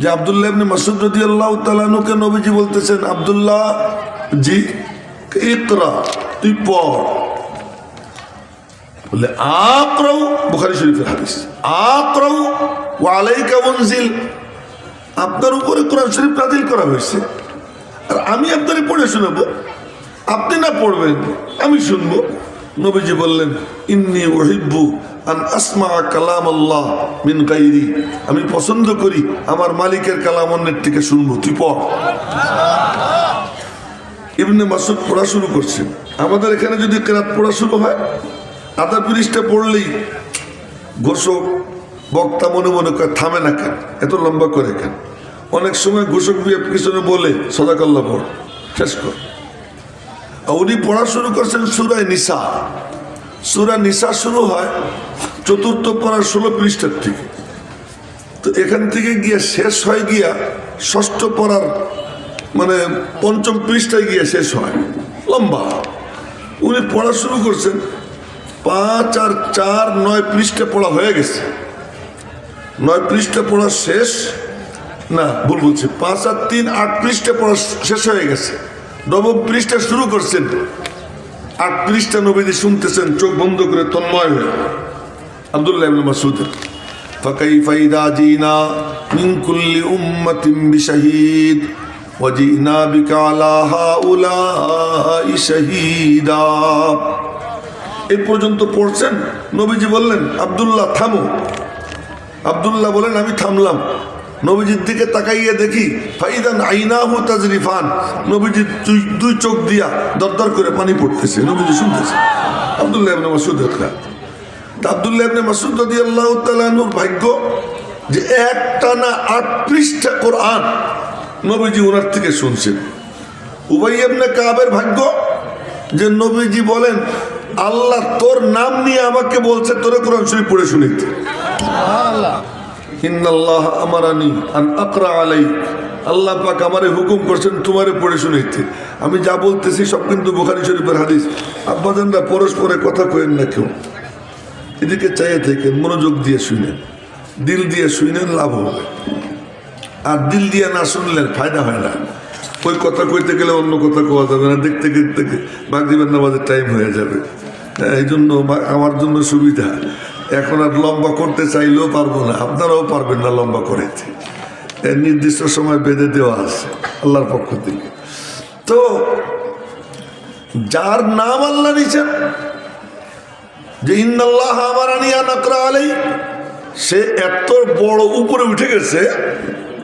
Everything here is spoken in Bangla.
যে আবদুল্লাহ ইবনে মাসুদ রাদিয়াল্লাহু তাআলাকে নবীজি বলতেছেন, আব্দুল্লাহ, জি, ইকরা, তুই পড়। বলে, আকরাউ বুখারী শরীফের হাদিস। আকরাউ ওয়া আলাইকা উনজিল আপনার উপরে কোরআন শরীফ করা হয়েছে। আর আমি আপনারে পড়ে শোনাবো। আপনি না পড়বেন, আমি শুনব। নবীজি বললেন, ইন্নি ওহিব্বু আন আসমা কালাম আল্লাহ মিন গাইরি। আমি পছন্দ করি আমার মালিকের কালাম অন্যের থেকে শুনব। তুই পড়। ইবনে মাসুদ পড়া শুরু করছেন। আমাদের এখানে যদি কেরাত পড়া শুরু হয়, আধা পৃষ্ঠা পড়লেই ঘোষক, বক্তা মনে মনে করে, থামে না কেন? এত লম্বা করে কেন? অনেক সময় ঘোষক বিয়ে পিছনে বলে, সদাকাল্লা পড়, শেষ কর। উনি পড়া শুরু করছেন সুরায় নিসা। সুরা নিশা শুরু হয় চতুর্থ পড়ার ষোলো পৃষ্ঠার থেকে। তো এখান থেকে গিয়ে শেষ হয় গিয়া ষষ্ঠ পড়ার মানে পঞ্চম পৃষ্ঠায় গিয়ে শেষ হয়। লম্বা। উনি পড়া শুরু করছেন, পাঁচ আর চার, নয় পৃষ্ঠা পড়া হয়ে গেছে। নয় পৃষ্ঠা পড়া শেষ? না, ভুল বলছি। পাঁচ আর তিন, আট পৃষ্ঠা পড়া শেষ হয়ে গেছে। নবম পৃষ্ঠা শুরু করছেন। আট পৃষ্ঠা নবীজি শুনতেছেন চোখ বন্ধ করে তন্ময় হয়ে আব্দুল্লাহ ইবনে মাসুদের فكيف إذا جئنا من كل أمة بشهيد وجئنا بك على هؤلاء شهيدا এই পর্যন্ত পড়ছেন নবীজি বললেন আব্দুল্লাহ থামো আব্দুল্লাহ বলেন আমি থামলাম নবীজির দিকে তাকাইয়ে দেখি, ফাইদান আইনাহু তাজরিফান। নবীজি দুই চোখ দিয়া দরদর করে পানি পড়তেছে, নবীজি শুনতেছে। আব্দুল্লাহ ইবনে মাসুদ দেখা তা আব্দুল্লাহ ইবনে মাসুদ রাদিয়াল্লাহু তাআলার ভাগ্য যে একটা না আট পৃষ্ঠা কোরআন নবীজি ওনার থেকে শুনছেন। উবাই ইবনে কাবের ভাগ্য যে নবীজি বলেন, আল্লাহ তোর নাম নিয়ে আমাকে বলছে, তোরে কোরআন শরীফ পড়ে শুনিতে ইন্নাল্লাহ আমারানি আলাই আল্লাহ পাক আমারে হুকুম করছেন তোমারে পড়ে শুনাইতে আমি যা বলতেছি সব কিন্তু বুখারি শরীফের হাদিস। আব্বাজানরা পরস্পরে কথা কয়েন না কেউ। এদিকে চাইয়ে থেকে মনোযোগ দিয়ে শুনেন দিল দিয়ে শুনেন লাভ হবে। আর দিল দিয়ে না শুনলেন ফায়দা হয় না। ওই কথা কইতে গেলে অন্য কথা কোয়া যাবে না। দেখতে দেখতে নামাজের টাইম হয়ে যাবে। হ্যাঁ, এই জন্য আমার জন্য সুবিধা। এখন আর লম্বা করতে চাইলেও পারব না। আপনারাও পারবেন না লম্বা করে এর নির্দিষ্ট সময় বেঁধে দেওয়া আছে, আল্লাহর পক্ষ থেকে। তো, যার নাম আল্লাহ নিছেন, যে ইন্দাল্লাহ আমার আনিয়া নাকরা আলাই সে এত বড় উপরে উঠে গেছে